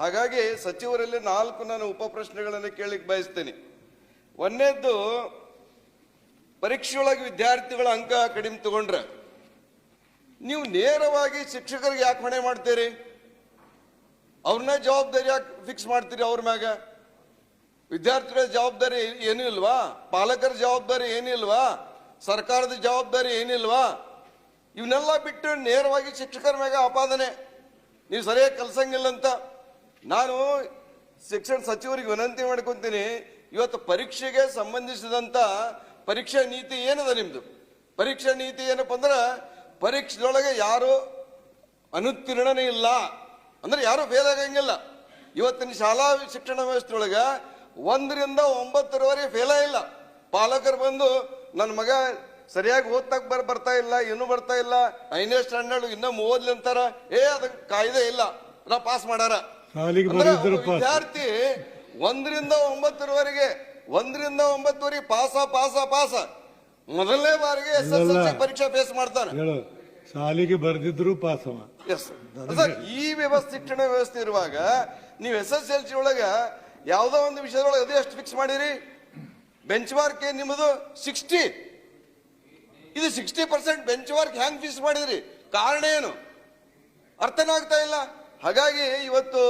ಹಾಗಾಗಿ ಸಚಿವರಲ್ಲಿ ನಾಲ್ಕು ನಾನು ಉಪ ಪ್ರಶ್ನೆಗಳನ್ನು ಕೇಳಲಿಕ್ಕೆ ಬಯಸ್ತೇನೆ. ಒಂದನೇದ್ದು ಪರೀಕ್ಷೆಯೊಳಗೆ ವಿದ್ಯಾರ್ಥಿಗಳ ಅಂಕ ಕಡಿಮೆ ತಗೊಂಡ್ರೆ, ನೀವು ನೇರವಾಗಿ ಶಿಕ್ಷಕರಿಗೆ ಯಾಕೆ ಹೊಣೆ ಮಾಡ್ತೀರಿ? ಅವ್ರನ್ನ ಜವಾಬ್ದಾರಿ ಯಾಕೆ ಫಿಕ್ಸ್ ಮಾಡ್ತೀರಿ ಅವ್ರ ಮ್ಯಾಗ? ವಿದ್ಯಾರ್ಥಿಗಳ ಜವಾಬ್ದಾರಿ ಏನೂ ಇಲ್ವಾ? ಪಾಲಕರ ಜವಾಬ್ದಾರಿ ಏನಿಲ್ವಾ ಸರ್ಕಾರದ ಜವಾಬ್ದಾರಿ ಏನಿಲ್ವಾ ಇವನ್ನೆಲ್ಲ ಬಿಟ್ಟು ನೇರವಾಗಿ ಶಿಕ್ಷಕರ ಮ್ಯಾಗ ಆಪಾದನೆ. ನೀವು ಸರಿಯಾಗಿ ಕಲ್ಸಂಗಿಲ್ಲ ಅಂತ. ನಾನು ಶಿಕ್ಷಣ ಸಚಿವರಿಗೆ ವಿನಂತಿ ಮಾಡ್ಕೊಂತೀನಿ, ಇವತ್ತು ಪರೀಕ್ಷೆಗೆ ಸಂಬಂಧಿಸಿದಂತ ಪರೀಕ್ಷಾ ನೀತಿ ಏನದ ನಿಮ್ದು? ಪರೀಕ್ಷಾ ನೀತಿ ಏನಪ್ಪ ಅಂದ್ರೆ, ಪರೀಕ್ಷೆದೊಳಗೆ ಯಾರು ಅನುತ್ತೀರ್ಣನೇ ಇಲ್ಲ. ಅಂದ್ರೆ ಯಾರು ಫೇಲ್ ಆಗಂಗಿಲ್ಲ. ಇವತ್ತಿನ ಶಾಲಾ ಶಿಕ್ಷಣ ವ್ಯವಸ್ಥೆ ಒಳಗೆ ಒಂದರಿಂದ ಒಂಬತ್ತರವರೆಗೆ ಫೇಲ ಇಲ್ಲ. ಪಾಲಕರು ಬಂದು ನನ್ನ ಮಗ ಸರಿಯಾಗಿ ಓದ್ತಾಕ್ ಬರ್, ಬರ್ತಾ ಇಲ್ಲ, ಇನ್ನೂ ಬರ್ತಾ ಇಲ್ಲ ಐದನೇ ಸ್ಟ್ಯಾಂಡರ್ಡ್, ಇನ್ನೂ ಓದ್ಲಿ ಅಂತಾರ. ಏ ಅದಕ್ಕೆ ಕಾಯ್ದೆ ಇಲ್ಲ. ನಾ ಪಾಸ್ ಮಾಡಾರ. ಪಾಸ್. ವಿದ್ಯಾರ್ಥಿ ಒಂದರಿಂದ ಒಂಬತ್ತರವರೆಗೆ ಒಂದರಿಂದ ಒಂಬತ್ತುವರೆಗೆ ಪಾಸ ಪಾಸ ಪಾಸ. ಮೊದಲನೇ ಬಾರಿಗೆ ಎಸ್ ಎಸ್ ಎಲ್ ಸಿ ಪರೀಕ್ಷೆ ಫೇಸ್ ಮಾಡ್ತಾನೆ. ಸಾಲಿಗೆ ಶಾಲೆಗೆ ಬರ್ದಿದ್ರು ಸರ್ ಈ ವ್ಯವಸ್ಥೆ ಶಿಕ್ಷಣ ವ್ಯವಸ್ಥೆ ಇರುವಾಗ ನೀವು ಎಸ್ ಎಸ್ ಎಲ್ ಸಿ ಒಳಗ ಯಾವ್ದೋ ಒಂದು ವಿಷಯದೊಳಗೆ ಅದೇ ಎಷ್ಟು ಫಿಕ್ಸ್ ಮಾಡಿರಿ. ಬೆಂಚ್ ಮಾರ್ಕ್ ನಿಮ್ಮದು? ಸಿಕ್ಸ್ಟಿ ಇದು ಸಿಕ್ಸ್ಟಿ ಪರ್ಸೆಂಟ್ ಬೆಂಚ್ ಮಾರ್ಕ್ ಹ್ಯಾಂಗ್ ಫಿಕ್ಸ್ ಮಾಡಿದ್ರಿ? ಕಾರಣ ಏನು? ಅರ್ಥನಾಗ್ತಾ ಇಲ್ಲ? ಹಾಗಾಗಿ ಇವತ್ತು